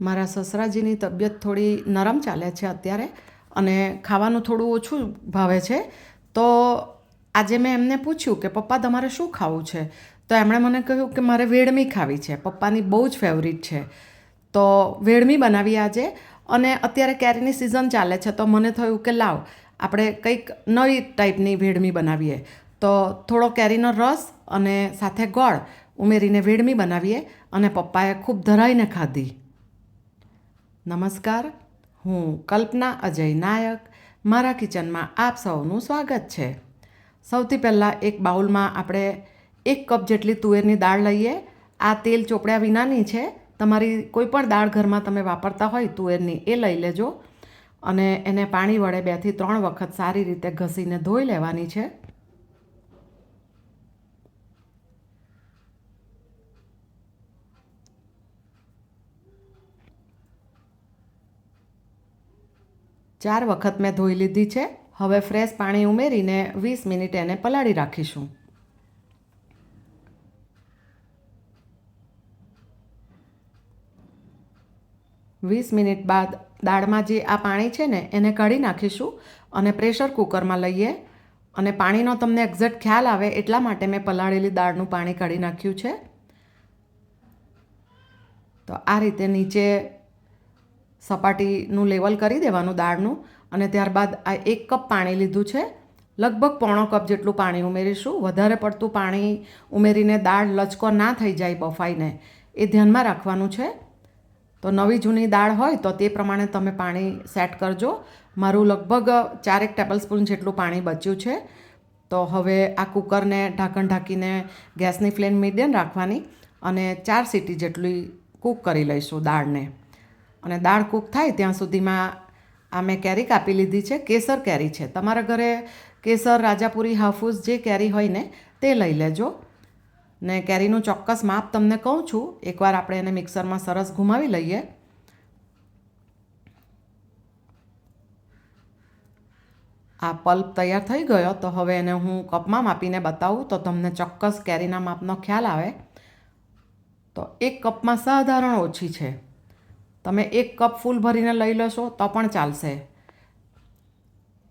મારા સસરાજીની તબિયત થોડી નરમ ચાલે છે અત્યારે અને ખાવાનું થોડું ઓછું ભાવે છે. તો આજે મેં એમને પૂછ્યું કે, પપ્પા, તમારે શું ખાવું છે? તો એમણે મને કહ્યું કે, મારે વેડમી ખાવી છે. પપ્પાની બહુ જ ફેવરિટ છે. તો વેડમી બનાવી આજે અને અત્યારે કેરીની સિઝન ચાલે છે, તો મને થયું કે, લાવ, આપણે કંઈક નવી ટાઈપની વેડમી બનાવીએ. તો થોડો કેરીનો રસ અને સાથે ગોળ ઉમેરીને વેડમી બનાવીએ અને પપ્પાએ ખૂબ ધરાઈને ખાધી. નમસ્કાર, હું કલ્પના અજય નાયક. મારા કિચનમાં આપ સૌનું સ્વાગત છે. સૌથી પહેલાં એક બાઉલમાં આપણે એક કપ જેટલી તુવેરની દાળ લઈએ. આ તેલ ચોપડ્યા વિનાની છે. તમારી કોઈ પણ દાળ ઘરમાં તમે વાપરતા હોય તુવેરની એ લઈ લેજો. અને એને પાણી વડે બેથી ત્રણ વખત સારી રીતે ઘસીને ધોઈ લેવાની છે. ચાર વખત મેં ધોઈ લીધી છે. હવે ફ્રેશ પાણી ઉમેરીને વીસ મિનિટ એને પલાળી રાખીશું. વીસ મિનિટ બાદ દાળમાં જે આ પાણી છે ને, એને કાઢી નાખીશું અને પ્રેશર કુકરમાં લઈએ. અને પાણીનો તમને એક્ઝેક્ટ ખ્યાલ આવે એટલા માટે મેં પલાળેલી દાળનું પાણી કાઢી નાખ્યું છે. તો આ રીતે નીચે સપાટીનું લેવલ કરી દેવાનું દાળનું અને ત્યારબાદ આ એક કપ પાણી લીધું છે. લગભગ પોણો કપ જેટલું પાણી ઉમેરીશું. વધારે પડતું પાણી ઉમેરીને દાળ લચકો ના થઈ જાય બફાઈને. એ ધ્યાનમાં રાખવાનું છે. તો નવી જૂની દાળ હોય તો તે પ્રમાણે તમે પાણી સેટ કરજો. મારું લગભગ ચારેક ટેબલ સ્પૂન જેટલું પાણી બચ્યું છે. તો હવે આ કુકરને ઢાંકણ ઢાંકીને ગેસની ફ્લેમ મીડિયમ રાખવાની અને ચાર સીટી જેટલી કૂક કરી લઈશું દાળને. અને દાળ કૂક થાય ત્યાં સુધીમાં આ મેં કેરી કાપી લીધી છે, કેસર કેરી છે. તમારા ઘરે કેસર, રાજાપુરી, હાફૂસ જે કેરી હોય ને, તે લઈ લેજો. ને કેરીનું ચોક્કસ માપ તમને કહું છું, એકવાર આપણે એને મિક્સરમાં સરસ ઘુમાવી લઈએ. આ પલ્પ તૈયાર થઈ ગયો, તો હવે એને હું કપમાં માપીને બતાવું, તો તમને ચોક્કસ કેરીના માપનો ખ્યાલ આવે. તો એક કપમાં સાધારણ ઓછી છે. તમે એક કપ ફૂલ ભરીને લઈ લેશો તો પણ ચાલશે.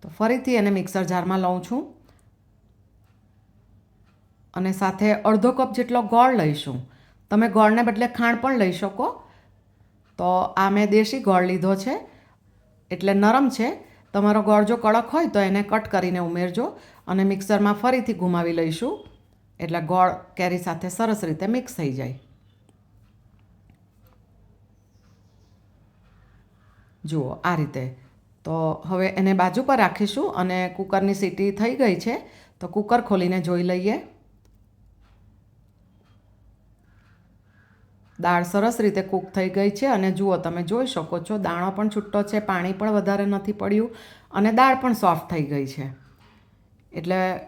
તો ફરીથી એને મિક્સર જારમાં લઉં છું. અને સાથે અડધો કપ જેટલો ગોળ લઈશું. તમે ગોળને બદલે ખાંડ પણ લઈ શકો. તો આ મેં દેશી ગોળ લીધો છે. એટલે નરમ છે. તમારો ગોળ જો કડક હોય તો એને કટ કરીને ઉમેરજો. અને મિક્સરમાં ફરીથી ઘુમાવી લઈશું. એટલે ગોળ કેરી સાથે સરસ રીતે મિક્સ થઈ જાય. જુઓ, આ રીતે. તો હવે એને બાજુ પર રાખીશું અને કુકરની સીટી થઈ ગઈ છે, તો કુકર ખોલીને જોઈ લઈએ. દાળ સરસ રીતે કૂક થઈ ગઈ છે અને જુઓ, તમે જોઈ શકો છો, દાણો પણ છૂટો છે, પાણી પણ વધારે નથી પડ્યું અને દાળ પણ સોફ્ટ થઈ ગઈ છે. એટલે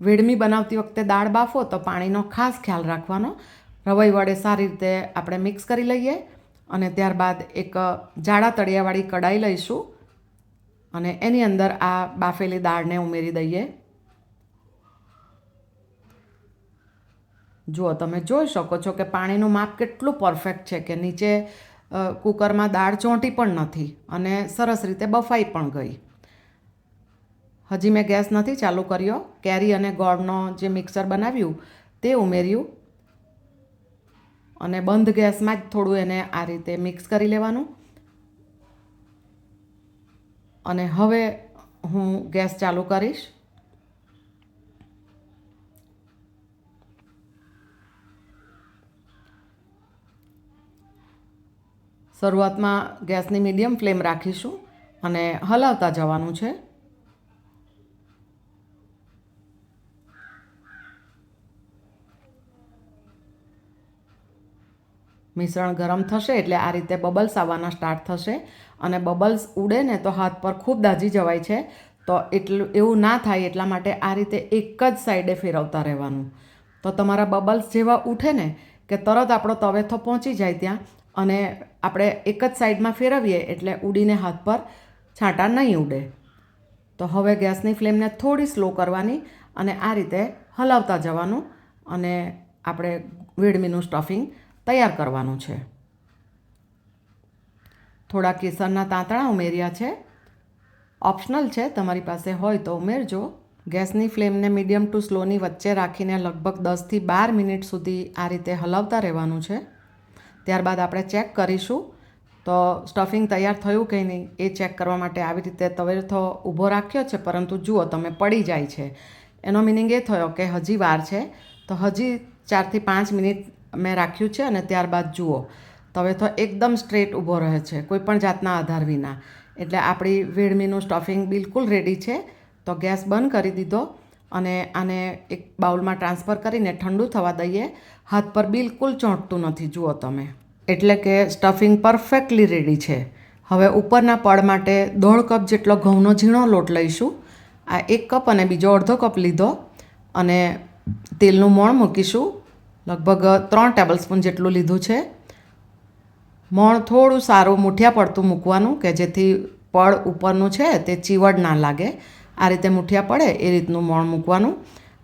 વેડમી બનાવતી વખતે દાળ બાફો તો પાણીનો ખાસ ખ્યાલ રાખવાનો. રવૈ વડે સારી રીતે આપણે મિક્સ કરી લઈએ. અને ત્યારબાદ એક જાડા તળિયાવાળી કડાઈ લઈશું અને એની અંદર આ બાફેલી દાળને ઉમેરી દઈએ. જુઓ, તમે જોઈ શકો છો કે પાણીનું માપ કેટલું પરફેક્ટ છે કે નીચે કુકરમાં દાળ ચોંટી પણ નથી અને સરસ રીતે બફાઈ પણ ગઈ. હજી મેં ગેસ નથી ચાલુ કર્યો. કેરી અને ગોળનો જે મિક્સર બનાવ્યું તે ઉમેર્યું. અને બંધ ગેસમાં જ થોડું એને આ રીતે મિક્સ કરી લેવાનું. અને હવે હું ગેસ ચાલુ કરીશ. શરૂઆતમાં ગેસની મીડિયમ ફ્લેમ રાખીશું અને હલાવતા જવાનું છે. મિશ્રણ ગરમ થશે એટલે આ રીતે બબલ્સ આવવાના સ્ટાર્ટ થશે. અને બબલ્સ ઉડે ને તો હાથ પર ખૂબ દાજી જવાય છે. તો એટલું, એવું ના થાય એટલા માટે આ રીતે એક જ સાઈડે ફેરવતા રહેવાનું. તો તમારા બબલ્સ જેવા ઉઠે ને કે તરત આપણો તવેથો પહોંચી જાય ત્યાં અને આપણે એક જ સાઈડમાં ફેરવીએ એટલે ઉડીને હાથ પર છાંટા નહીં ઉડે. તો હવે ગેસની ફ્લેમને થોડી સ્લો કરવાની અને આ રીતે હલાવતા જવાનું અને આપણે વેડમીનું સ્ટફિંગ તૈયાર કરવાનું છે. થોડા કેસરના તાંતણા ઉમેર્યા છે. ઓપ્શનલ છે, તમારી પાસે હોય તો ઉમેરજો. ગેસની ફ્લેમને મીડિયમ ટુ સ્લોની વચ્ચે રાખીને લગભગ દસથી બાર મિનિટ સુધી આ રીતે હલાવતા રહેવાનું છે. ત્યારબાદ આપણે ચેક કરીશું તો સ્ટફિંગ તૈયાર થયું કે નહીં એ ચેક કરવા માટે આવી રીતે તવેરથો ઊભો રાખ્યો છે, પરંતુ જુઓ તમે પડી જાય છે. એનો મિનિંગ એ થયો કે હજી વાર છે. તો હજી ચારથી પાંચ મિનિટ મેં રાખ્યું છે અને ત્યારબાદ જુઓ. તવે તો એકદમ સ્ટ્રેટ ઊભો રહે છે કોઈપણ જાતના આધાર વિના. એટલે આપણી વેડમીનું સ્ટફિંગ બિલકુલ રેડી છે. તો ગેસ બંધ કરી દીધો અને આને એક બાઉલમાં ટ્રાન્સફર કરીને ઠંડુ થવા દઈએ. હાથ પર બિલકુલ ચોંટતું નથી, જુઓ તમે. એટલે કે સ્ટફિંગ પરફેક્ટલી રેડી છે. હવે ઉપરના પડ માટે દોઢ કપ જેટલો ઘઉંનો ઝીણો લોટ લઈશું. આ એક કપ અને બીજો અડધો કપ લીધો અને તેલનું મોણ મૂકીશું. લગભગ ત્રણ ટેબલસ્પૂન જેટલું લીધું છે. મોણ થોડું સારું મુઠિયા પડતું મૂકવાનું કે જેથી પડ ઉપરનું છે તે ચીવડ ના લાગે. આ રીતે મુઠિયા પડે એ રીતનું મોણ મૂકવાનું.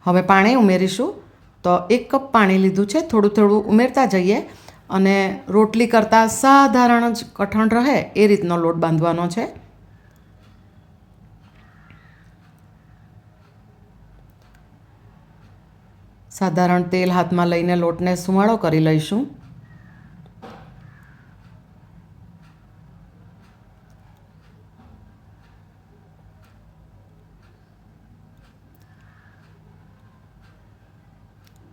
હવે પાણી ઉમેરીશું. તો એક કપ પાણી લીધું છે. થોડું થોડું ઉમેરતા જઈએ અને રોટલી કરતાં સાધારણ જ કઠણ રહે એ રીતનો લોટ બાંધવાનો છે. સાધારણ તેલ હાથમાં લઈને લોટને સુવાળો કરી લઈશું.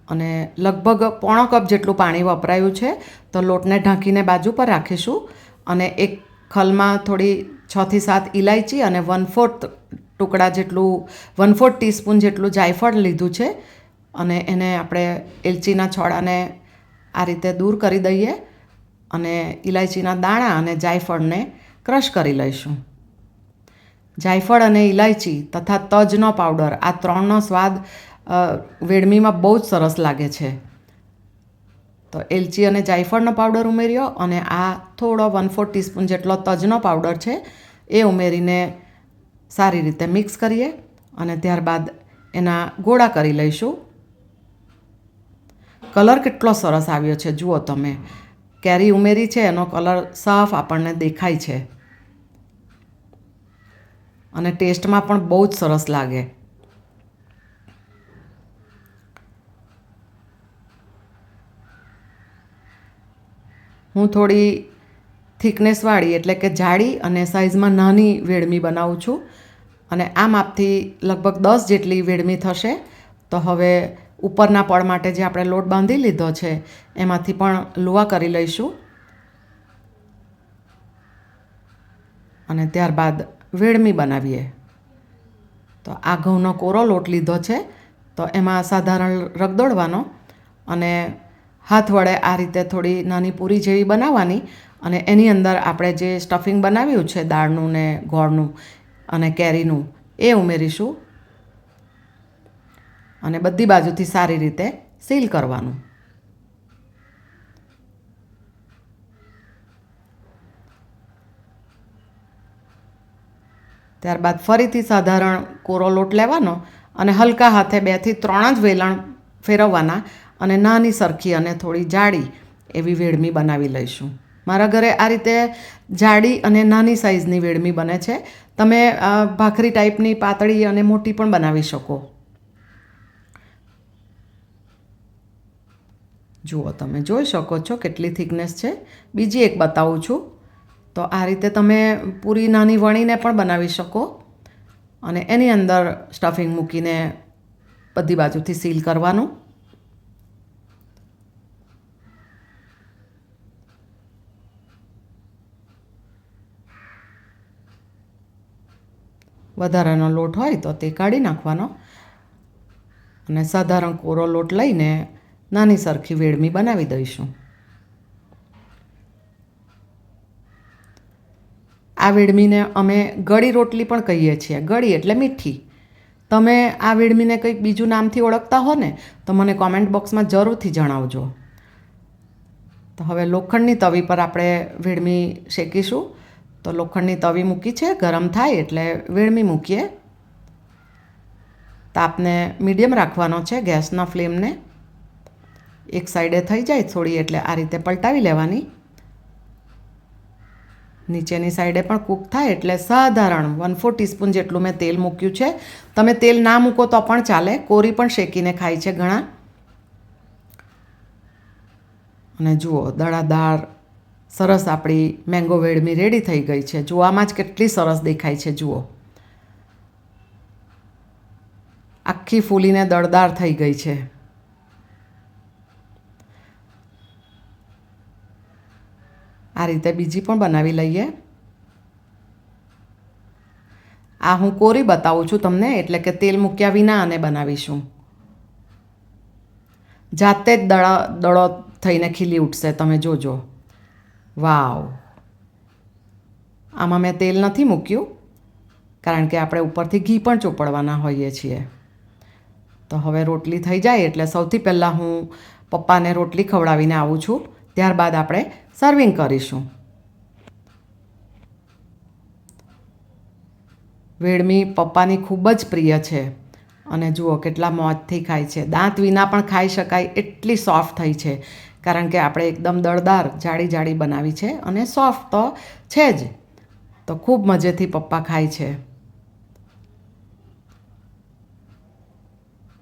અને લગભગ પોણો કપ જેટલું પાણી વપરાયું છે, તો લોટને ઢાંકીને બાજુ પર રાખીશું. અને એક ખલમાં થોડી છથી સાત ઇલાયચી અને વન ફોર્થ ટુકડા જેટલું વન ફોર્થ ટીસ્પૂન જેટલું જાયફળ લીધું છે. અને એને આપણે એલચીના છોડાને આ રીતે દૂર કરી દઈએ અને ઇલાયચીના દાણા અને જાયફળને ક્રશ કરી લઈશું. જાયફળ અને ઇલાયચી તથા તજનો પાવડર આ ત્રણનો સ્વાદ વેડમીમાં બહુ જ સરસ લાગે છે. તો એલચી અને જાયફળનો પાવડર ઉમેર્યો અને આ થોડો વન ફોર ટીસ્પૂન જેટલો તજનો પાવડર છે એ ઉમેરીને સારી રીતે મિક્સ કરીએ અને ત્યારબાદ એના ગોળા કરી લઈશું. કલર કેટલો સરસ આવ્યો છે, જુઓ તમે. કેરી ઉમેરી છે, એનો કલર સાફ આપણને દેખાય છે. અને ટેસ્ટમાં પણ બહુ જ સરસ લાગે. હું થોડી થિકનેસવાળી એટલે કે જાડી અને સાઇઝમાં નાની વેડમી બનાવું છું. અને આ માપથી લગભગ દસ જેટલી વેડમી થશે. તો હવે ઉપરના પળ માટે જે આપણે લોટ બાંધી લીધો છે, એમાંથી પણ લુવા કરી લઈશું. અને ત્યારબાદ વેડમી બનાવીએ. તો આ ઘઉંનો કોરો લોટ લીધો છે, તો એમાં સાધારણ રગદોડવાનો અને હાથ વડે આ રીતે થોડી નાની પૂરી જેવી બનાવવાની અને એની અંદર આપણે જે સ્ટફિંગ બનાવ્યું છે, દાળનું ને ગોળનું અને કેરીનું, એ ઉમેરીશું. અને બધી બાજુથી સારી રીતે સીલ કરવાનું. ત્યારબાદ ફરીથી સાધારણ કોરો લોટ લેવાનો અને હલકા હાથે બેથી ત્રણ જ વેલણ ફેરવવાના અને નાની સરખી અને થોડી જાડી એવી વેડમી બનાવી લઈશું. મારા ઘરે આ રીતે જાડી અને નાની સાઇઝની વેડમી બને છે. તમે ભાખરી ટાઈપની પાતળી અને મોટી પણ બનાવી શકો. જુઓ, તમે જોઈ શકો છો કેટલી થિકનેસ છે. બીજી એક બતાવું છું. તો આ રીતે તમે પૂરી નાની વણીને પણ બનાવી શકો અને એની અંદર સ્ટફિંગ મૂકીને બધી બાજુથી સીલ કરવાનું. વધારાનો લોટ હોય તો તે કાઢી નાખવાનો. અને સાધારણ કોરો લોટ લઈને નાની સરખી વેડમી બનાવી દઈશું. આ વેડમીને અમે ગળી રોટલી પણ કહીએ છીએ. ગળી એટલે મીઠી. તમે આ વેડમીને કંઈક બીજું નામથી ઓળખતા હો ને, તો મને કોમેન્ટ બોક્સમાં જરૂરથી જણાવજો. તો હવે લોખંડની તવી પર આપણે વેડમી શેકીશું. તો લોખંડની તવી મૂકી છે, ગરમ થાય એટલે વેડમી મૂકીએ. તાપને મીડિયમ રાખવાનો છે ગેસના ફ્લેમને. એક સાઈડે થઈ જાય થોડી એટલે આ રીતે પલટાવી લેવાની. નીચેની સાઈડે પણ કૂક થાય એટલે સાધારણ વન ફોર ટીસ્પૂન જેટલું મેં તેલ મૂક્યું છે. તમે તેલ ના મૂકો તો પણ ચાલે, કોરી પણ શેકીને ખાય છે ઘણા. અને જુઓ દળાદાર સરસ આપણી મેંગો વેડમી રેડી થઈ ગઈ છે. જોવામાં જ કેટલી સરસ દેખાય છે, જુઓ. આખી ફૂલીને દળદાર થઈ ગઈ છે. આ રીતે બીજી પણ બનાવી લઈએ. આ હું કોરી બતાવું છું તમને, એટલે કે તેલ મૂક્યા વિના આને બનાવીશું. જાતે જ દળા દડો થઈને ખીલી ઉઠશે, તમે જોજો. વાવ. આમાં મેં તેલ નથી મૂક્યું, કારણ કે આપણે ઉપરથી ઘી પણ ચોપડવાના હોઈએ છીએ. તો હવે રોટલી થઈ જાય, એટલે સૌથી પહેલાં હું પપ્પાને રોટલી ખવડાવીને આવું છું. ત્યારબાદ આપણે સર્વિંગ કરીશું. વેડમી પપ્પાની ખૂબ જ પ્રિય છે. અને જુઓ કેટલા મોજથી ખાય છે. દાંત વિના પણ ખાઈ શકાય એટલી સોફ્ટ થઈ છે. કારણ કે આપણે એકદમ દળદાર, જાડી જાડી બનાવી છે અને સોફ્ટ તો છે જ. તો ખૂબ મજેથી પપ્પા ખાય છે.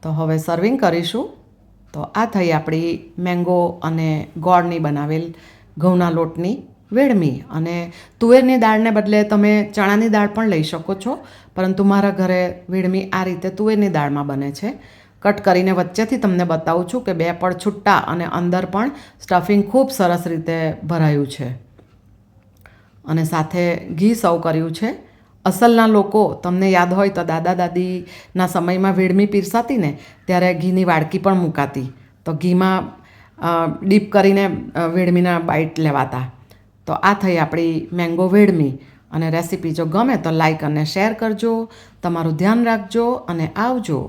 તો હવે સર્વિંગ કરીશું. તો આ થઈ આપણી મેંગો અને ગોળની બનાવેલ ઘઉંના લોટની વેડમી અને તુવેરની દાળને બદલે તમે ચણાની દાળ પણ લઈ શકો છો, પરંતુ મારા ઘરે વેડમી આ રીતે તુવેરની દાળમાં બને છે. કટ કરીને વચ્ચેથી તમને બતાવું છું કે બે પડ છૂટા અને અંદર પણ સ્ટફિંગ ખૂબ સરસ રીતે ભરાયું છે. અને સાથે ઘી સર્વ કર્યું છે. અસલના લોકો, તમને યાદ હોય તો દાદા દાદીના સમયમાં વેડમી પીરસાતી ને ત્યારે ઘીની વાડકી પણ મુકાતી. તો ઘીમાં ડીપ કરીને વેડમીના બાઇટ લેવાતા. તો આ થઈ આપણી મેંગો વેડમી. અને રેસીપી જો ગમે તો લાઈક અને શેર કરજો. તમારું ધ્યાન રાખજો અને આવજો.